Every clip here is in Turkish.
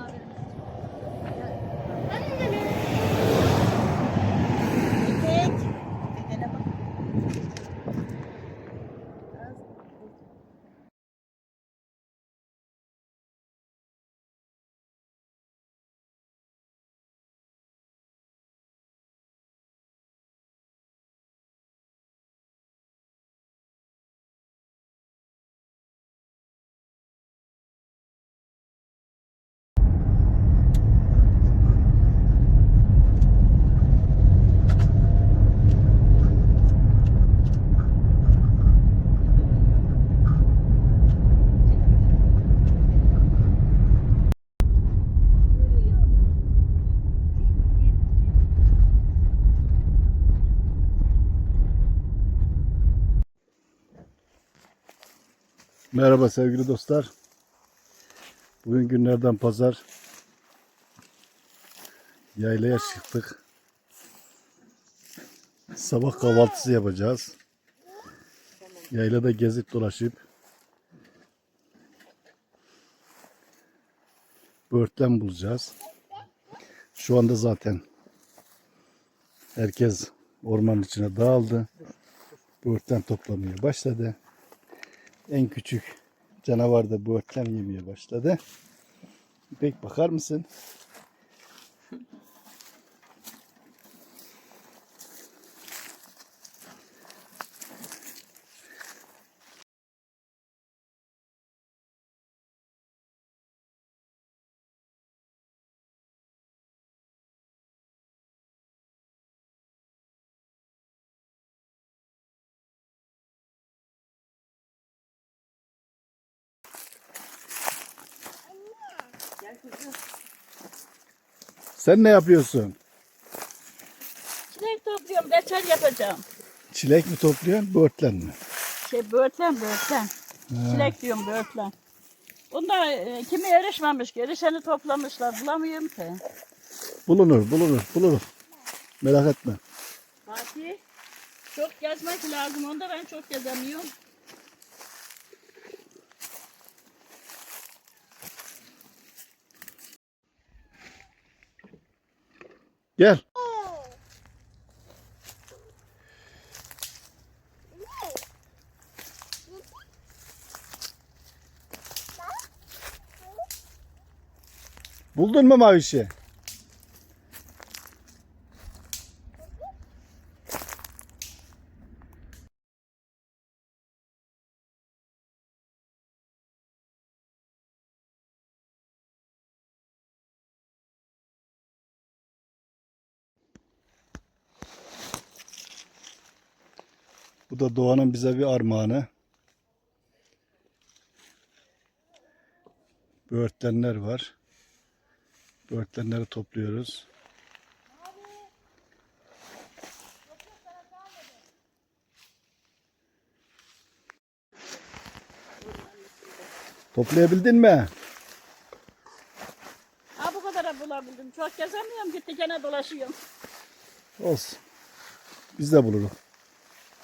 Semaverimiz. İpek. İpek'e bak. Merhaba sevgili dostlar. Bugün günlerden pazar. Yaylaya çıktık. Sabah kahvaltısı yapacağız. Yaylada gezip dolaşıp böğürtlen bulacağız. Şu anda zaten herkes ormanın içine dağıldı. Böğürtlen toplamaya başladı. En küçük canavar da böğürtlen yemeye başladı. İpek bakar mısın? Sen ne yapıyorsun? Çilek topluyorum. Reçel yapacağım. Çilek mi topluyorsun, böğürtlen mi? Şey böğürtlen böğürtlen. Çilek diyorum böğürtlen. Bunda e, kimi erişmemiş ki. Erişeni toplamışlar. Bulamıyorum ki. Bulunur, bulunur, bulunur. Merak etme. Fatih. Çok gezmek lazım. Onda ben çok gezemiyorum. Gel. Buldun mu mavişi? Bu da doğanın bize bir armağanı. Böğürtlenler var. Böğürtlenleri topluyoruz. Toplayabildin mi? Ha bu kadar bulabildim. Çok gezemiyorum. Gitti gene dolaşıyorum. Olsun. Biz de buluruz.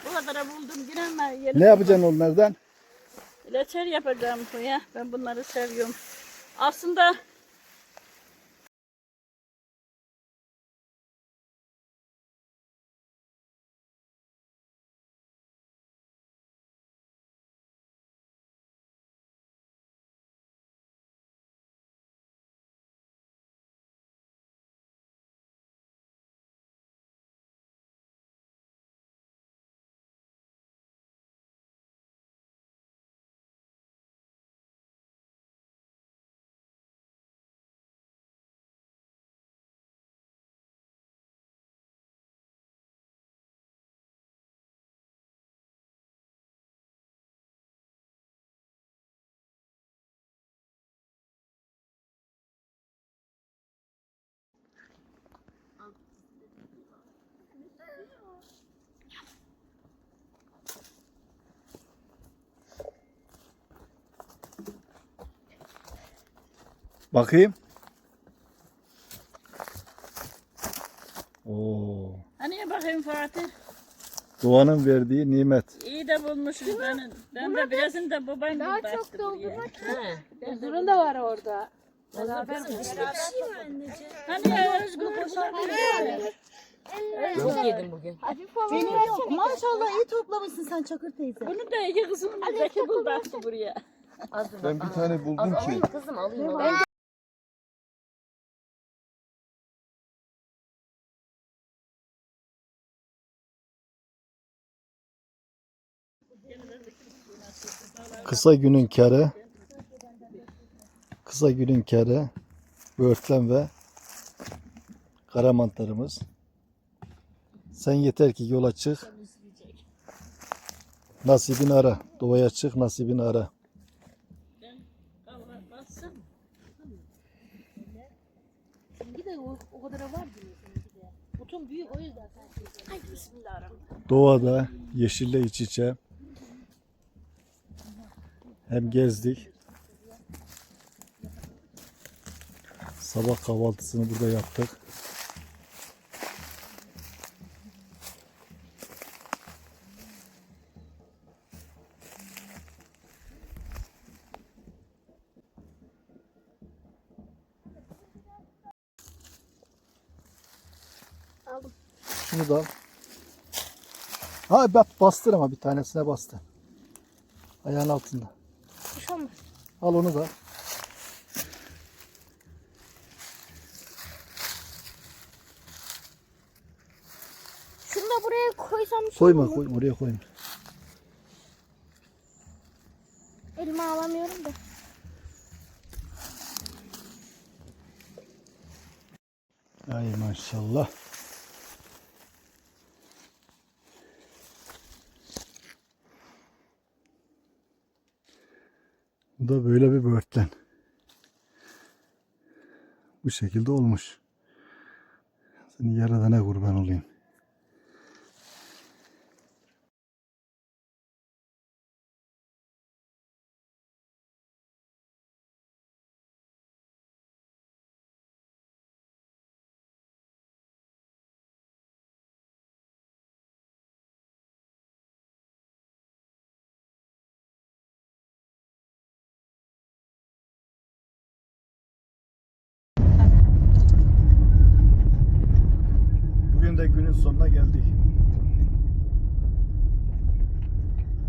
Bu kadar buldum. Yine ben yerim. Ne yapacaksın onlardan? Reçel yapacağım ya. Ben bunları seviyorum. Aslında Bakayım. Oo. hani bakayım Fatih. Doğanın verdiği nimet. İyi de bulmuşuz ben. Ben de birazını da babayım Daha buldu çok doldurmak Durun da var orada. Beraber mi? Hani ya Özgür. Çok yedim bugün. Maşallah iyi toplamışsın sen Çakır teyze. Bunu da iki kızımın Zeki buldu buraya. Ben bir tane buldum ki. alayım kızım alayım. alayım. Kısa günün kârı kısa günün kârı böğürtlen ve kara mantarımız. Sen yeter ki yola çık. Nasibini ara. Doğaya çık nasibini ara. Doğada yeşille iç içe hem gezdik. Sabah kahvaltısını burada yaptık. Aldım. Şunu da al. Ha bak bastır ama bir tanesine bastı. Ayağın altında. Olmaz. Al onu da. Şunu da buraya koysam bir şey Koyma olur mu? oraya koyma. Elime alamıyorum da. Ay maşallah. Bu da böyle bir böğürtlen. Bu şekilde olmuş. Senin yaradana kurban olayım. sonuna geldik.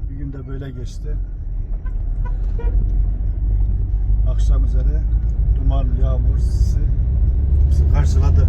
Bir gün de böyle geçti. Akşam üzere duman, yağmur sizi, bizi karşıladı.